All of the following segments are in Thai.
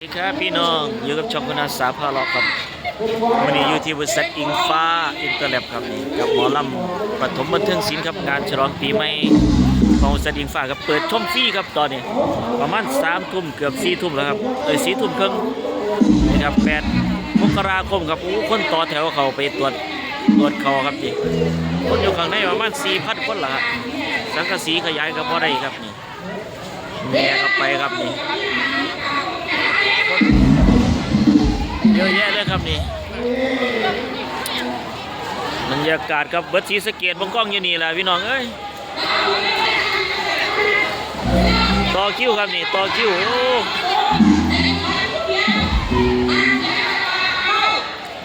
สวัสดีครับพี่น้องอยู่กับช่องคุณอาสาพาเลาะครับวันนี้อยู่ที่บริษัทอิงฟ้าอินเตอร์แลบครับนี่กับหมอลำปฐมบันเทิงศิลป์ครับงานฉลองปีใหม่ของบริษัทอิงฟ้าครับเปิดชมฟรีครับตอนนี้ ประมาณสามทุ่มเกือบสี่ทุ่มแล้วครับเอ้ยสี่ทุ่มครึ่งนี่ครับแปดมกราคมครับโอ้คนต่อแถวเขาไปตรวจตรวจเขาครับนี่คนอยู่ข้างในประมาณสี่พันคนละครับสังกะสีขยายกับพ่อได้ครับนี่แม่ครับไปครับนี่ เยอะแยะเลยครับนี่บรรยากาศครับเบิร์ดสีสเกตบงกล้องอยู่นี่แหละพี่น้องเอ้ยต่อคิวครับนี่ต่อคิวโอ้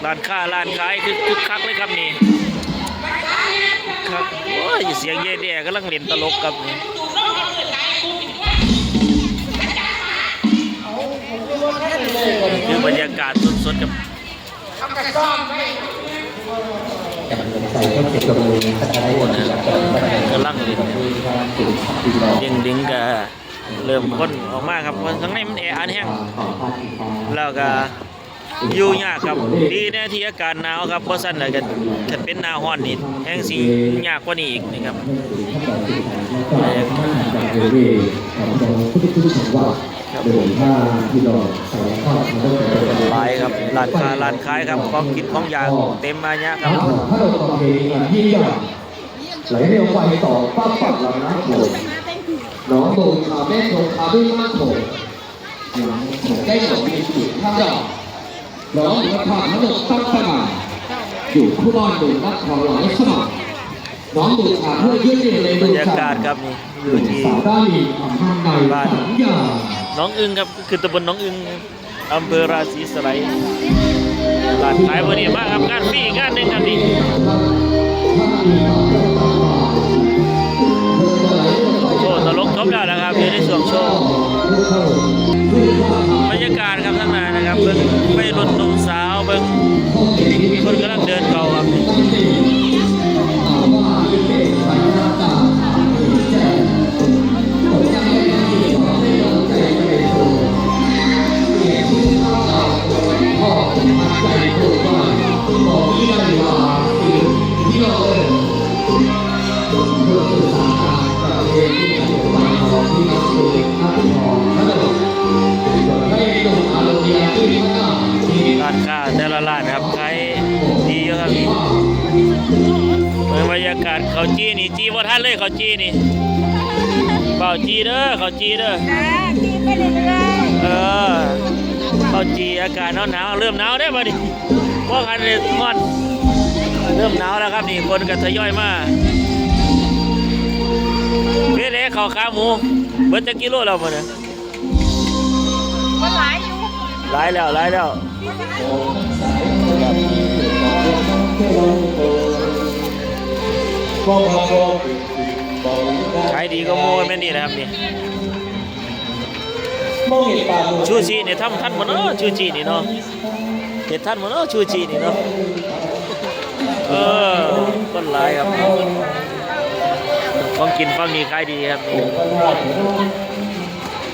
ร้านค้าร้านขายคือคึกคักเลยครับนี่ครับโอ้ยเสียงเย่แด่กำลังเล่นตลกครับนี่ บรรยากาศสดๆกับใส่เพื่อเก็บกระมือพัฒนาผลจากการพัฒนากำลังดิ่งเด้งดึงก็เริ่มคนออกมาครับคนข้างในมันแออันแห้งแล้วก็ อยู่ยากครับ ดีแน่ที่อากาศหนาวครับเพราะสั้นเลยกันถ้าเป็นหน้าร้อนนี่แห้งสิยากกว่านี้อีกนี่ครับจากเอเวของตรงทุกทุกจังหวัดโดยถ้าพี่น้องสารภาพมันก็จะเป็นหลายครับร้านค้าร้านขายครับของกินของอยากเต็มมาเนี้ยครับถ้าเราตอนเพลงอันยิ่งใหญ่ไหลเร็วไปต่อป้าปัดลำน้ำโขงน้องโดนคาแม่โดนคาด้วยมากโขงหลังของได้หลงมีจุดข้างดอก ร้องกระถางทั้งหมดตั้งสง่าอยู่คู่บ้านโดนนักขอหลายสมัครน้องดูขาเพื่อยืดเรียนเลยบดูรรยากาศครับนี่อยู่ที่สาวด้านนี้ทำในสัญญาน้องอึงครับคือตำบลน้องอึงอำเภอราศีสไลยร้านขายวันนี้มากครับงานฟรีงานหนึ่งครับนี่โชว์ตลกจบแล้วนะครับอยู่ในช่วงโชว์บ รรยากาศครับทั้างในนะครับเบิ่งไม่รุนนุ่มสาวเบิ่งคนกำลังเดินเข้าานค้าแต่ละร้านครับขายดีอยู่ครับนี่เบิ่งบรรยากาศเขาจี้นี่จี้บ่ทันเลยเขาจี้นี่เป่าจีเด้อเขาจีเด้อนะกินไปเรื่อยเออข้าจีอากาศหนาวหนาวเริ่มหนาวได้ป่ะดิว่าคันเลยงอนเริ่มหนาวแล้วครับนี่คนก็ทยอยมาเบ๊ะเละข้าขาหมูเบิดจะกิโลแล้วมั้เนี่ย หลายแล้วหลายแล้วขายดีก็โม่แม่นี่นะครับนี่ชูชีเนี่ยทำทันมดเนาะชูชีนี่เนาะเห็ดทันมดเนาะชูชีนี่เนาะเออคนหลายครับของกินฟังนี้ขายดีครับนี่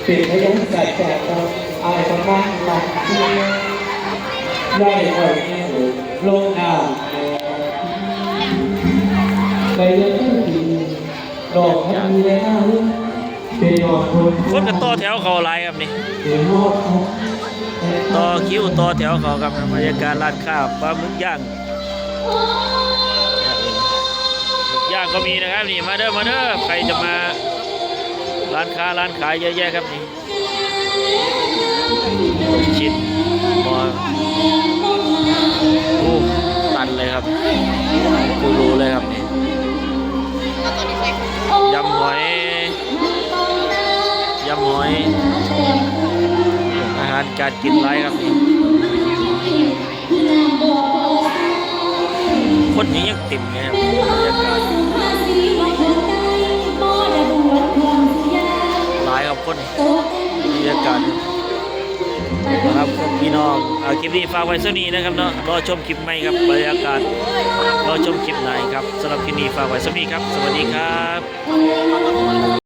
เป็นพยานจัดแจกเอายประมาณมา ได้คอยลงอ่าไปเรื่องที่ดอกมันมีในหน้าเป็นดอกคนคนก็ต่อแถวเขาหลายครับนี่เป็นรอบต่อคิวต่อแถวเขาครับบรรยากาศร้านข้าวปลาหมึกย่างย่างก็มีนะครับนี่มาเด้อมาเด้อใครจะมาร้านค้าร้านขายเยอะแยะครับนี่ ชิดหมอโอ้ตันเลยครับกูรู้เลยครับนี่ยำหอยยำหอย อาหารการกินไรครับนี่คนนี้ยังติ่มไงครับบรรยากาศหลายครับคน น้องเอาคลิปนี้ฝากไว้สักนี้นะครับเนาะรอชมคลิปใหม่ครับบรรยากาศรอชมคลิปไหนครับสำหรับคลิปนี้ฝากไว้สักนี้ครับ สวัสดีครับ